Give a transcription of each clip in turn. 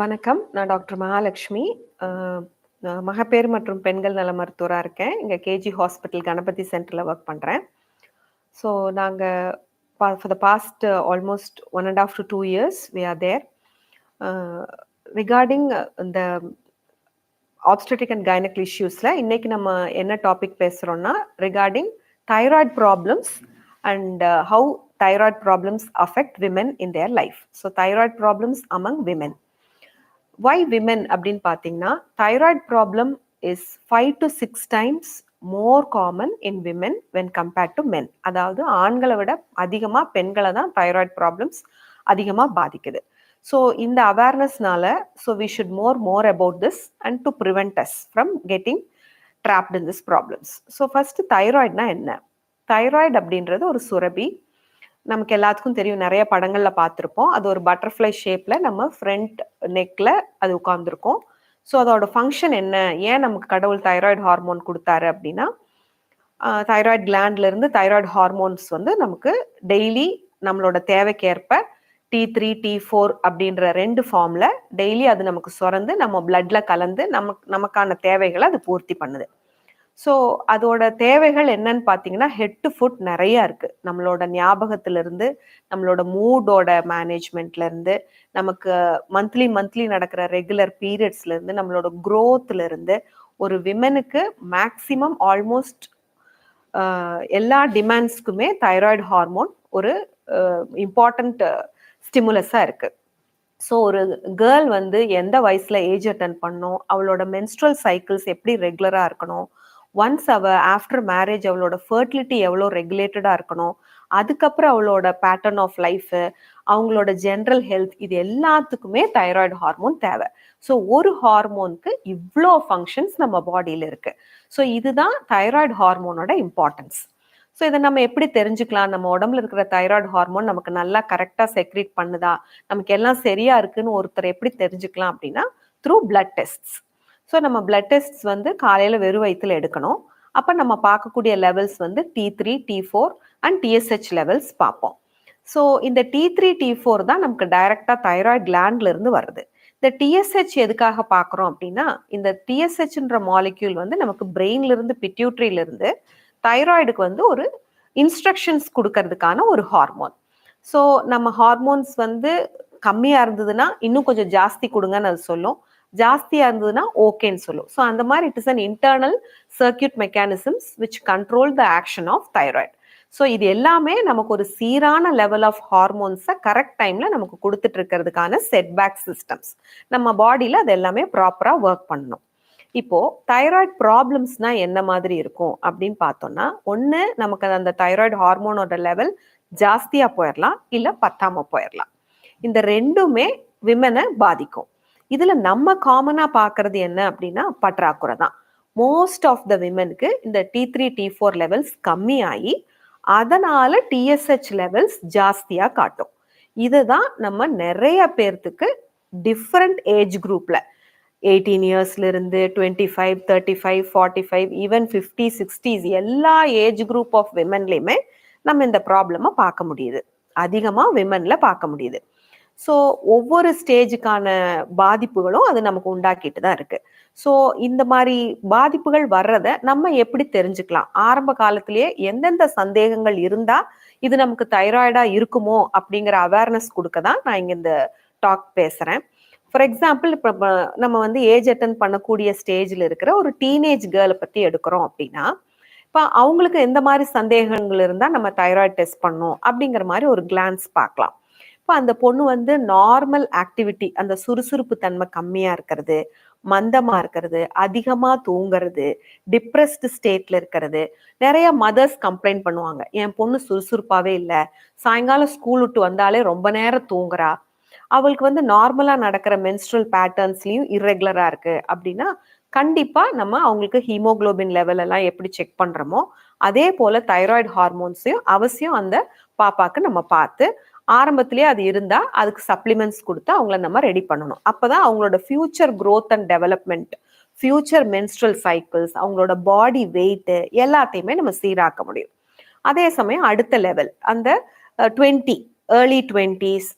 வணக்கம். நான் டாக்டர் மகாலட்சுமி. மகப்பேறு மற்றும் பெண்கள் நல மருத்துவராக இருக்கேன். இங்கே கேஜி ஹாஸ்பிட்டல் கணபதி சென்டரில் ஒர்க் பண்ணுறேன் ஸோ நாங்கள் பா for the past almost 1 1/2 two years we are there. Regarding இந்த ஆப்ஸ்டெட்ரிக் அண்ட் கைனக் இஷ்யூஸில் இன்றைக்கி நம்ம என்ன topic பேசுகிறோன்னா regarding thyroid problems and how thyroid problems affect women in their life. So thyroid problems among women. Why women அப்படின்னு பார்த்தீங்கன்னா thyroid problem is five to six times more common in women when compared to men அதாவது ஆண்களை விட அதிகமாக பெண்களை தான் thyroid problems அதிகமாக பாதிக்குது. ஸோ இந்த அவேர்னஸ்னால so we should more more about this and to prevent us from getting trapped in this problems so first தைராய்டுனா என்ன? தைராய்டு அப்படின்றது ஒரு சுரபி. நமக்கு எல்லாத்துக்கும் தெரியும். நிறைய படங்கள்ல பார்த்துருப்போம். அது ஒரு பட்டர்ஃப்ளை ஷேப்ல நம்ம ஃப்ரண்ட் நெக்ல அது உட்காந்துருக்கும் ஸோ அதோட ஃபங்க்ஷன் என்ன? ஏன் நமக்கு கடவுள் தைராய்டு ஹார்மோன் கொடுத்தாரு அப்படின்னா தைராய்டு கிளாண்ட்ல இருந்து தைராய்டு ஹார்மோன்ஸ் வந்து நமக்கு டெய்லி நம்மளோட தேவைக்கேற்ப டி த்ரீ டி ஃபோர் அப்படின்ற ரெண்டு ஃபார்ம்ல டெய்லி அது நமக்கு சுரந்து நம்ம பிளட்ல கலந்து நமக்கு நமக்கான தேவைகளை அது பூர்த்தி பண்ணுது. ஸோ அதோட தேவைகள் என்னன்னு பார்த்தீங்கன்னா ஹெட் டு ஃபுட் நிறையா இருக்குது நம்மளோட ஞாபகத்திலிருந்து நம்மளோட மூடோட மேனேஜ்மெண்ட்லேருந்து நமக்கு மந்த்லி மந்த்லி நடக்கிற ரெகுலர் பீரியட்ஸ்லேருந்து நம்மளோட க்ரோத்லருந்து ஒரு விமனுக்கு மேக்சிமம் ஆல்மோஸ்ட் எல்லா டிமாண்ட்ஸ்க்குமே தைராய்டு ஹார்மோன் ஒரு இம்பார்ட்டண்ட் ஸ்டிமுலஸாக இருக்குது ஸோ ஒரு கேர்ள் வந்து எந்த வயசில் ஏஜ் அட்டன் பண்ணும் அவளோட மென்ஸ்ட்ரல் சைக்கிள்ஸ் எப்படி ரெகுலராக இருக்கணும் ஒன்ஸ் அவ ஆஃப்டர் மேரேஜ் அவளோட ஃபர்டிலிட்டி எவ்வளோ ரெகுலேட்டடாக இருக்கணும் அதுக்கப்புறம் அவளோட பேட்டர்ன் ஆஃப் லைஃபு அவங்களோட ஜென்ரல் ஹெல்த் இது எல்லாத்துக்குமே தைராய்டு ஹார்மோன் தேவை. ஸோ ஒரு ஹார்மோனுக்கு இவ்வளோ ஃபங்க்ஷன்ஸ் நம்ம பாடியில் இருக்கு. ஸோ இதுதான் தைராய்டு ஹார்மோனோட இம்பார்ட்டன்ஸ் ஸோ இதை நம்ம எப்படி தெரிஞ்சுக்கலாம்? நம்ம உடம்புல இருக்கிற தைராய்டு ஹார்மோன் நமக்கு நல்லா கரெக்டாக செக்ரேட் பண்ணுதா? நமக்கு எல்லாம் சரியா இருக்குன்னு ஒருத்தர் எப்படி தெரிஞ்சுக்கலாம் அப்படின்னா த்ரூ பிளட் டெஸ்ட்ஸ் ஸோ நம்ம பிளட் டெஸ்ட்ஸ் வந்து காலையில் வெறும் வயிற்றுல எடுக்கணும். அப்போ நம்ம பார்க்கக்கூடிய லெவல்ஸ் வந்து T three T four and TSH levels பார்ப்போம். ஸோ இந்த டி த்ரீ டி ஃபோர் தான் நமக்கு டைரக்டாக தைராய்டு கிளாண்ட்லேருந்து வருது. இந்த டிஎஸ்ஹெச் எதுக்காக பார்க்குறோம் அப்படின்னா இந்த டிஎஸ்ஹெச்ன்ற மாலிக்யூல் வந்து நமக்கு பிரெயின்லேருந்து பிட்யூட்ரியிலிருந்து தைராய்டுக்கு வந்து ஒரு இன்ஸ்ட்ரக்ஷன்ஸ் கொடுக்கறதுக்கான ஒரு ஹார்மோன் ஸோ நம்ம ஹார்மோன்ஸ் வந்து கம்மியாக இருந்ததுன்னா இன்னும் கொஞ்சம் ஜாஸ்தி கொடுங்கன்னு அது சொல்லும். ஜாஸ்தியாக இருந்ததுன்னா ஓகேன்னு சொல்லும். ஸோ அந்த மாதிரி it is an internal circuit mechanisms which control the action of thyroid so இது எல்லாமே நமக்கு ஒரு சீரான லெவல் ஆஃப் ஹார்மோன்ஸை கரெக்ட் டைம்ல நமக்கு கொடுத்துட்டு இருக்கிறதுக்கான செட்பேக் சிஸ்டம்ஸ் நம்ம பாடியில் அது எல்லாமே ப்ராப்பராக ஒர்க் பண்ணணும். இப்போ தைராய்டு ப்ராப்ளம்ஸ்னா என்ன மாதிரி இருக்கும் அப்படின்னு பார்த்தோம்னா ஒன்று நமக்கு அந்த தைராய்டு ஹார்மோனோட லெவல் ஜாஸ்தியாக போயிடலாம் இல்லை பத்தாம போயிடலாம் இந்த ரெண்டுமே விமனை பாதிக்கும். இதுல நம்ம காமனா பாக்குறது என்ன அப்படின்னா பற்றாக்குறை தான். மோஸ்ட் ஆஃப் த விமனுக்கு இந்த T three T four levels கம்மியாகி அதனால டிஎஸ்ஹெச் லெவல்ஸ் ஜாஸ்தியா காட்டும். இதுதான் நம்ம நிறைய பேர்த்துக்கு டிஃப்ரெண்ட் ஏஜ் குரூப்ல எயிட்டீன் இயர்ஸ்ல இருந்து twenty five thirty five forty five even fifty sixties எல்லா ஏஜ் குரூப் ஆஃப் விமன்லையுமே நம்ம இந்த ப்ராப்ளமை பார்க்க முடியுது. அதிகமாக விமன்ல பார்க்க முடியுது. ஸோ ஒவ்வொரு ஸ்டேஜுக்கான பாதிப்புகளும் அது நமக்கு உண்டாக்கிட்டு தான் இருக்கு. ஸோ இந்த மாதிரி பாதிப்புகள் வர்றத நம்ம எப்படி தெரிஞ்சுக்கலாம்? ஆரம்ப காலத்திலேயே எந்தெந்த சந்தேகங்கள் இருந்தா இது நமக்கு தைராய்டா இருக்குமோ அப்படிங்கிற அவேர்னஸ் கொடுக்க தான் நான் இங்க இந்த டாக் பேசுறேன். ஃபார் எக்ஸாம்பிள் இப்போ நம்ம வந்து ஏஜ் அட்டன் பண்ணக்கூடிய ஸ்டேஜில் இருக்கிற ஒரு டீனேஜ் கேர்ளை பற்றி எடுக்கிறோம் அப்படின்னா இப்போ அவங்களுக்கு எந்த மாதிரி சந்தேகங்கள் இருந்தால் நம்ம தைராய்டு டெஸ்ட் பண்ணோம் அப்படிங்கிற மாதிரி ஒரு கிளான்ஸ் பார்க்கலாம். இப்போ அந்த பொண்ணு வந்து நார்மல் ஆக்டிவிட்டி அந்த சுறுசுறுப்பு தன்மை கம்மியாக இருக்கிறது மந்தமாக இருக்கிறது அதிகமாக தூங்குறது டிப்ரெஸ்டு ஸ்டேட்ல இருக்கிறது. நிறைய மதர்ஸ் கம்ப்ளைண்ட் பண்ணுவாங்க. என் பொண்ணு சுறுசுறுப்பாகவே இல்லை. சாயங்காலம் ஸ்கூல் விட்டு வந்தாலே ரொம்ப நேரம் தூங்குறா. அவளுக்கு வந்து நார்மலா நடக்கிற மென்ஸ்ட்ரல் பேட்டர்ன்ஸ்லயும் இர்ரெகுலரா இருக்கு. அப்படின்னா கண்டிப்பா நம்ம அவங்களுக்கு ஹீமோகுளோபின் லெவல் எல்லாம் எப்படி செக் பண்றோமோ அதே போல தைராய்டு ஹார்மோன்ஸையும் அவசியம் அந்த பாப்பாக்கு நம்ம பார்த்து ஆரம்பத்திலேயே அது இருந்தா அதுக்கு சப்ளிமெண்ட்ஸ் கொடுத்து அவங்கள நம்ம ரெடி பண்ணணும். அப்பதான் அவங்களோட future growth and development future menstrual cycles அவங்களோட பாடி வெயிட்டு எல்லாத்தையுமே நம்ம சீராக்க முடியும். அதே சமயம் அடுத்த லெவல் அந்த twenty early twenties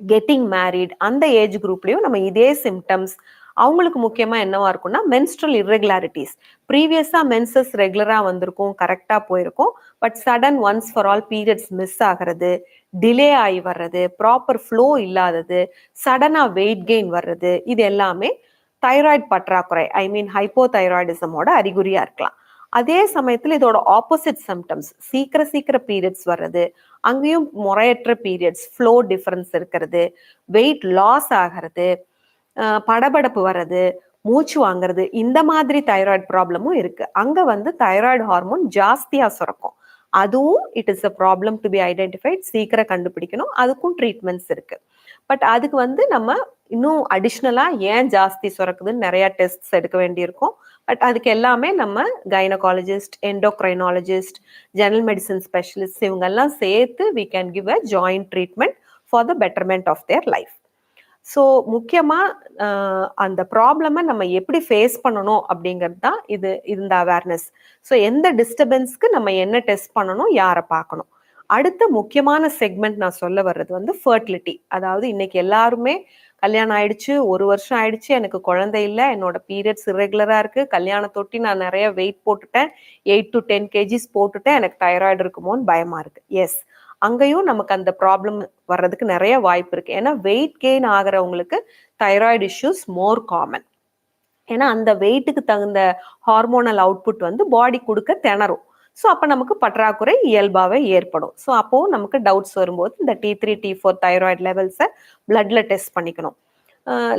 getting married அந்த ஏஜ் குரூப்லயும் நம்ம இதே சிம்டம்ஸ் அவங்களுக்கு முக்கியமாக என்னவா இருக்கும்னா மென்ஸ்ட்ரல் இர்ரெகுலாரிட்டிஸ் ப்ரீவியஸாக மென்சஸ் ரெகுலராக வந்திருக்கும் கரெக்டாக போயிருக்கும். But sudden once for all periods miss ஆகிறது டிலே ஆகி வர்றது ப்ராப்பர் ஃப்ளோ இல்லாதது சடனாக வெயிட் கெயின் வர்றது இது எல்லாமே தைராய்டு பற்றாக்குறை ஐ மீன் ஹைப்போ தைராய்டிசமோட அறிகுறியாக இருக்கலாம். அதே சமயத்தில் இதோட ஆப்போசிட் சிம்டம்ஸ் சீக்கிர சீக்கிர பீரியட்ஸ் வர்றது அங்கேயும் முறையற்ற பீரியட்ஸ் ஃப்ளோ டிஃப்ரென்ஸ் இருக்கிறது வெயிட் லாஸ் ஆகிறது படபடப்பு வர்றது மூச்சு வாங்குறது இந்த மாதிரி தைராய்டு ப்ராப்ளமும் இருக்கு. அங்க வந்து தைராய்டு ஹார்மோன் ஜாஸ்தியா சுரக்கும். அதுவும் it is a problem to be identified சீக்கிரம் கண்டுபிடிக்கணும். அதுக்கும் ட்ரீட்மெண்ட்ஸ் இருக்கு. பட் அதுக்கு வந்து நம்ம இன்னும் அடிஷ்னலா ஏன் ஜாஸ்தி சுரக்குதுன்னு நிறைய டெஸ்ட்ஸ் எடுக்க வேண்டியிருக்கும். பட் அதுக்கு எல்லாமே நம்ம gynaecologist endocrinologist general medicine specialist இவங்கெல்லாம் சேர்த்து we can give a joint treatment for the betterment of their life so முக்கியமாக அந்த ப்ராப்ளமை நம்ம எப்படி ஃபேஸ் பண்ணணும் அப்படிங்கிறது தான் இது இந்த அவேர்னஸ் ஸோ எந்த டிஸ்டர்பன்ஸ்க்கு நம்ம என்ன டெஸ்ட் பண்ணணும் யாரை பார்க்கணும்? அடுத்த முக்கியமான செக்மெண்ட் நான் சொல்ல வர்றது வந்து ஃபர்டிலிட்டி அதாவது இன்னைக்கு எல்லாருமே கல்யாணம் ஆயிடுச்சு ஒரு வருஷம் ஆயிடுச்சு எனக்கு குழந்தை இல்லை என்னோட பீரியட்ஸ் இரெகுலராக இருக்கு கல்யாணத்தொட்டி நான் நிறைய வெயிட் போட்டுட்டேன் எயிட் டு டென் கேஜிஸ் போட்டுட்டேன் எனக்கு தைராய்டு இருக்குமோன்னு பயமா இருக்கு. எஸ் அங்கேயும் நமக்கு அந்த ப்ராப்ளம் வர்றதுக்கு நிறைய வாய்ப்பு இருக்கு. ஏன்னா வெயிட் கெயின் ஆகிறவங்களுக்கு தைராய்டு இஷ்யூஸ் மோர் காமன் ஏன்னா அந்த வெயிட்டுக்கு தகுந்த ஹார்மோனல் அவுட்புட் வந்து பாடி கொடுக்க திணறும். ஸோ அப்போ நமக்கு பற்றாக்குறை இயல்பாகவே ஏற்படும். ஸோ அப்போது நமக்கு டவுட்ஸ் வரும்போது இந்த T three T four thyroid லெவல்ஸை பிளட்ல டெஸ்ட் பண்ணிக்கணும்.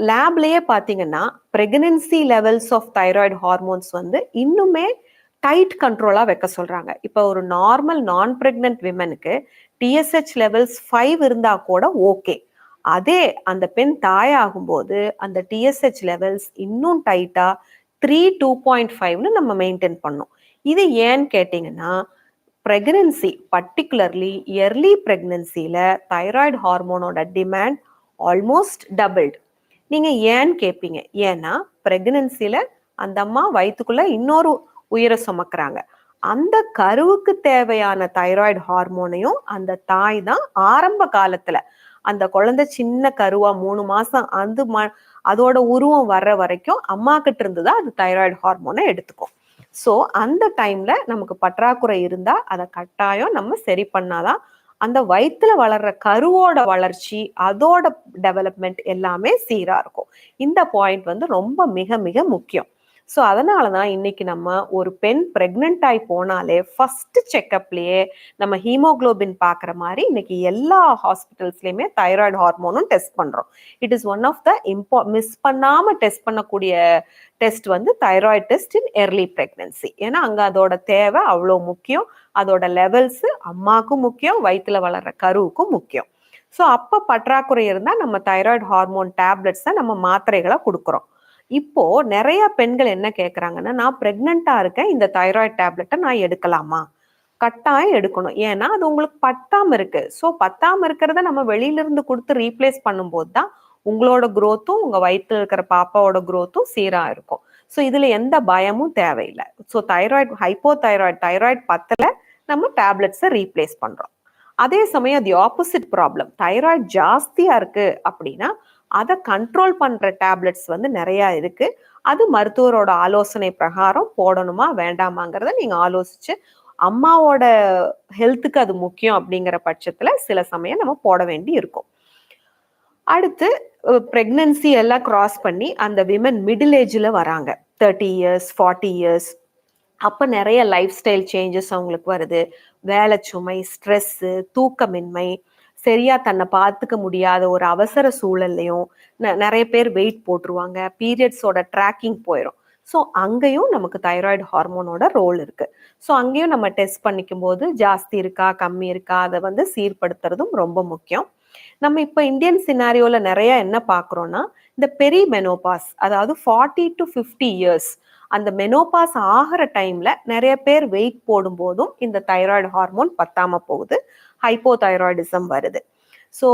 லேப்லேயே பார்த்தீங்கன்னா pregnancy levels of thyroid hormones வந்து இன்னுமே டைட் கண்ட்ரோலாக வைக்க சொல்கிறாங்க இப்போ ஒரு நார்மல் நான் ப்ரெக்னென்ட் விமனுக்கு டிஎஸ்ஹெச் லெவல்ஸ் ஃபைவ் இருந்தால் கூட ஓகே அதே அந்த பெண் தாயாகும்போது அந்த டிஎஸ்ஹெச் லெவல்ஸ் இன்னும் டைட்டாக த்ரீ டூ பாயிண்ட் ஃபைவ்னு நம்ம மெயின்டைன் பண்ணோம் இது ஏன்னு கேட்டிங்கன்னா ப்ரெக்னன்சி பர்டிகுலர்லி எர்லி ப்ரெக்னன்சியில் தைராய்டு ஹார்மோனோட டிமாண்ட் ஆல்மோஸ்ட் டபுள்டு நீங்கள் ஏன்னு கேட்பீங்க ஏன்னா ப்ரெக்னன்சியில் அந்த அம்மா வயிற்றுக்குள்ளே இன்னொரு உயிரை சுமக்கிறாங்க. அந்த கருவுக்கு தேவையான தைராய்டு ஹார்மோனையும் அந்த தாய் தான் ஆரம்ப காலத்துல அந்த குழந்தை சின்ன கருவா மூணு மாசம் அந்த ம அதோட உருவம் வர்ற வரைக்கும் அம்மா கிட்ட இருந்துதான் அது தைராய்டு ஹார்மோனை எடுத்துக்கும். ஸோ அந்த டைம்ல நமக்கு பற்றாக்குறை இருந்தா அதை கட்டாயம் நம்ம சரி பண்ணாதான் அந்த வயிற்றுல வளர்ற கருவோட வளர்ச்சி அதோட டெவலப்மெண்ட் எல்லாமே சீரா இருக்கும். இந்த பாயிண்ட் வந்து ரொம்ப மிக மிக முக்கியம். ஸோ அதனால தான் இன்னைக்கு நம்ம ஒரு பெண் ப்ரெக்னென்ட் ஆகி போனாலே ஃபர்ஸ்ட் செக்கப்லேயே நம்ம ஹீமோக்ளோபின் பார்க்குற மாதிரி இன்னைக்கு எல்லா ஹாஸ்பிட்டல்ஸ்லையுமே தைராய்டு ஹார்மோனும் டெஸ்ட் பண்ணுறோம் it is one of the இம்பா miss பண்ணாமல் டெஸ்ட் பண்ணக்கூடிய டெஸ்ட் வந்து thyroid test in early pregnancy ஏன்னா அங்கே அதோட தேவை அவ்வளோ முக்கியம். அதோட லெவல்ஸு அம்மாவுக்கும் முக்கியம் வயிற்றில் வளர்ற கருவுக்கும் முக்கியம். ஸோ அப்போ பற்றாக்குறை இருந்தால் நம்ம தைராய்டு ஹார்மோன் டேப்லெட்ஸை நம்ம மாத்திரைகளை கொடுக்குறோம். இப்போ நிறைய பெண்கள் என்ன கேட்குறாங்கன்னா நான் ப்ரெக்னெண்ட்டாக இருக்கேன் இந்த தைராய்டு டேப்லெட்டை நான் எடுக்கலாமா? கட்டாயம் எடுக்கணும். ஏன்னா அது உங்களுக்கு பத்தாம இருக்கு. ஸோ பத்தாம இருக்கிறத நம்ம வெளியில இருந்து கொடுத்து ரீப்ளேஸ் பண்ணும்போது தான் உங்களோட குரோத்தும் உங்க வயிற்றுல இருக்கிற பாப்பாவோட குரோத்தும் சீரா இருக்கும். ஸோ இதுல எந்த பயமும் தேவையில்லை. So thyroid hypo thyroid thyroid பத்தில் நம்ம டேப்லெட்ஸை ரீப்ளேஸ் பண்றோம். அதே சமயம் தி ஆப்போசிட் ப்ராப்ளம் தைராய்டு ஜாஸ்தியா இருக்கு அப்படின்னா அதை கண்ட்ரோல் பண்ற டேப்லெட்ஸ் வந்து நிறைய இருக்கு. அது மருத்துவரோட ஆலோசனை பிரகாரம் போடணுமா வேண்டாமாங்கிறத நீங்க ஆலோசிச்சு அம்மாவோட ஹெல்த்துக்கு அது முக்கியம் அப்படிங்கிற பட்சத்துல சில சமயம் நம்ம போட வேண்டி இருக்கும். அடுத்து ப்ரெக்னன்சி எல்லாம் கிராஸ் பண்ணி அந்த விமன் மிடில் ஏஜ்ல வராங்க. தேர்ட்டி இயர்ஸ் ஃபார்ட்டி இயர்ஸ் அப்போ நிறைய லைஃப் ஸ்டைல் சேஞ்சஸ் அவங்களுக்கு வருது. வேலை சுமை ஸ்ட்ரெஸ்ஸு தூக்கமின்மை சரியா தன்னை பார்த்துக்க முடியாத ஒரு அவசர சூழல்லையும் நிறைய பேர் வெயிட் போட்டுருவாங்க. பீரியட்ஸோட ட்ராக்கிங் போயிடும் ஸோ அங்கேயும் நமக்கு தைராய்டு ஹார்மோனோட ரோல் இருக்கு. ஸோ அங்கேயும் நம்ம டெஸ்ட் பண்ணிக்கும் போது ஜாஸ்தி இருக்கா கம்மி இருக்கா அதை வந்து சீர்படுத்துறதும் ரொம்ப முக்கியம். நம்ம இப்போ இந்தியன் சினாரியோல நிறைய என்ன பார்க்குறோன்னா இந்த பெரி மெனோபாஸ் அதாவது ஃபார்ட்டி டு ஃபிஃப்டி இயர்ஸ் அந்த மெனோபாஸ் ஆகிற டைம்ல நிறைய பேர் வெயிட் போடும்போதும் இந்த தைராய்டு ஹார்மோன் பத்தாம போகுது. ஹைப்போ தைராய்டிசம் வருது ஸோ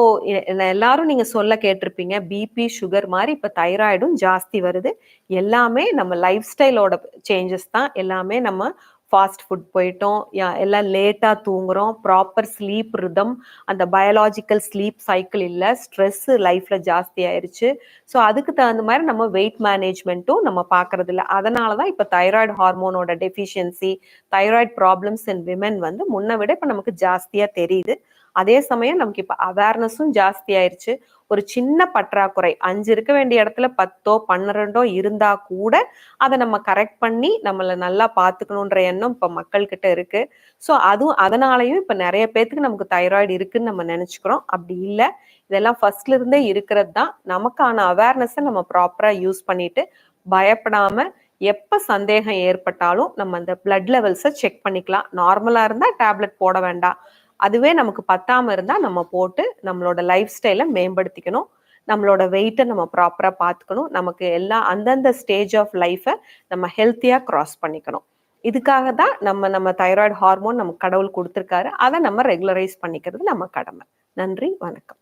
எல்லாரும் நீங்க சொல்ல கேட்டிருப்பீங்க பிபி சுகர் மாதிரி இப்போ தைராய்டும் ஜாஸ்தி வருது. எல்லாமே நம்ம லைஃப் ஸ்டைலோட சேஞ்சஸ் தான். எல்லாமே நம்ம ஃபாஸ்ட் ஃபுட் போயிட்டோம். யா- எல்லாம் லேட்டாக தூங்குறோம். ப்ராப்பர் ஸ்லீப் ரிதம் அந்த பயாலாஜிக்கல் ஸ்லீப் சைக்கிள் இல்லை. ஸ்ட்ரெஸ் லைஃப்பில் ஜாஸ்தி ஆயிடுச்சு ஸோ அதுக்கு தகுந்த மாதிரி நம்ம வெயிட் மேனேஜ்மெண்ட்டும் நம்ம பார்க்கறது இல்லை. அதனால தான் இப்போ thyroid ஹார்மோனோட deficiency thyroid problems in women வந்து முன்ன விட இப்போ நமக்கு ஜாஸ்தியாக தெரியுது. அதே சமயம் நமக்கு இப்போ அவேர்னஸும் ஜாஸ்தி ஆயிடுச்சு ஒரு சின்ன பற்றாக்குறை. அஞ்சு இருக்க வேண்டிய இடத்துல பத்தோ பன்னிரெண்டோ இருந்தா கூட அதை நம்ம கரெக்ட் பண்ணி நம்மளை நல்லா பார்த்துக்கணுன்ற எண்ணம் இப்போ மக்கள்கிட்ட இருக்கு. ஸோ அதுவும் அதனாலையும் இப்போ நிறைய பேத்துக்கு நமக்கு தைராய்டு இருக்குன்னு நம்ம நினைச்சுக்கிறோம். அப்படி இல்லை. இதெல்லாம் ஃபர்ஸ்ட்ல இருந்தே இருக்கிறது தான். நமக்கான அவேர்னஸை நம்ம ப்ராப்பரா யூஸ் பண்ணிட்டு பயப்படாம எப்ப சந்தேகம் ஏற்பட்டாலும் நம்ம அந்த பிளட் லெவல்ஸை செக் பண்ணிக்கலாம். நார்மலா இருந்தா டேப்லெட் போட வேண்டாம். அதுவே நமக்கு பத்தாம இருந்தா நம்ம போட்டு நம்மளோட லைஃப் ஸ்டைலை மேம்படுத்திக்கணும். நம்மளோட வெயிட்டை நம்ம ப்ராப்பரா பார்த்துக்கணும். நமக்கு எல்லா அந்தந்த ஸ்டேஜ் ஆஃப் லைஃபை நம்ம ஹெல்த்தியா கிராஸ் பண்ணிக்கணும். இதுக்காக தான் நம்ம நம்ம தைராய்டு ஹார்மோன் நமக்கு கடவுள் கொடுத்துருக்காரு. அதை நம்ம ரெகுலரைஸ் பண்ணிக்கிறது நம்ம கடமை. நன்றி வணக்கம்.